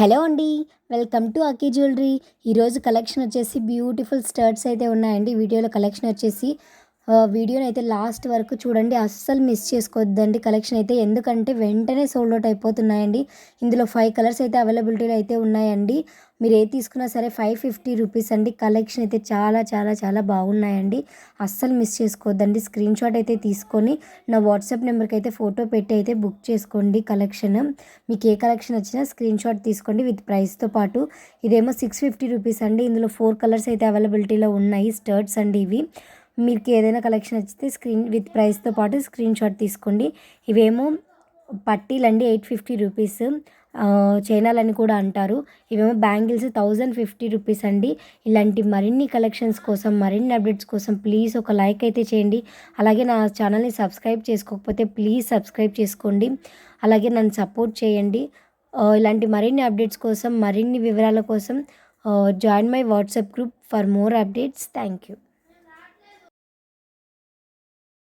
Hello అండి welcome to Aki jewellery. ఈరోజు collection వచ్చేసి బ్యూటిఫుల్ స్టర్ట్స్ అయితే ఉన్నాయండి. వీడియోలో కలెక్షన్ వచ్చేసి వీడియోని అయితే లాస్ట్ వరకు చూడండి. అస్సలు మిస్ చేసుకోవద్దండి కలెక్షన్ అయితే. ఎందుకంటే వెంటనే సోల్డ్ అవుట్ అయిపోతున్నాయండి. ఇందులో ఫైవ్ కలర్స్ అయితే అవైలబిలిటీలో అయితే ఉన్నాయండి. మీరు ఏ తీసుకున్నా సరే ఫైవ్ ఫిఫ్టీ రూపీస్ అండి. కలెక్షన్ అయితే చాలా చాలా చాలా బాగున్నాయండి. అస్సలు మిస్ చేసుకోవద్దండి. స్క్రీన్ షాట్ అయితే తీసుకొని నా వాట్సాప్ నెంబర్కి అయితే ఫోటో పెట్టి అయితే బుక్ చేసుకోండి కలెక్షన్ మీకు ఏ కలెక్షన్ వచ్చినా స్క్రీన్ షాట్ తీసుకోండి విత్ ప్రైస్తో పాటు. ఇదేమో సిక్స్ ఫిఫ్టీ రూపీస్ అండి. ఇందులో ఫోర్ కలర్స్ అయితే అవైలబిలిటీలో ఉన్నాయి. స్టర్ట్స్ అండి ఇవి. మీకు ఏదైనా కలెక్షన్ వచ్చితే స్క్రీన్ విత్ ప్రైస్తో పాటు స్క్రీన్ షాట్ తీసుకోండి. ఇవేమో పట్టీలండి ఎయిట్ ఫిఫ్టీ రూపీస్. చైనాలని కూడా అంటారు. ఇవేమో బ్యాంగిల్స్ థౌజండ్ ఫిఫ్టీ రూపీస్ అండి. ఇలాంటి మరిన్ని కలెక్షన్స్ కోసం మరిన్ని అప్డేట్స్ కోసం ప్లీజ్ ఒక లైక్ అయితే చేయండి. అలాగే నా ఛానల్ని సబ్స్క్రైబ్ చేసుకోకపోతే ప్లీజ్ సబ్స్క్రైబ్ చేసుకోండి. అలాగే నన్ను సపోర్ట్ చేయండి. ఇలాంటి మరిన్ని అప్డేట్స్ కోసం మరిన్ని వివరాల కోసం join my WhatsApp group for more updates. Thank you.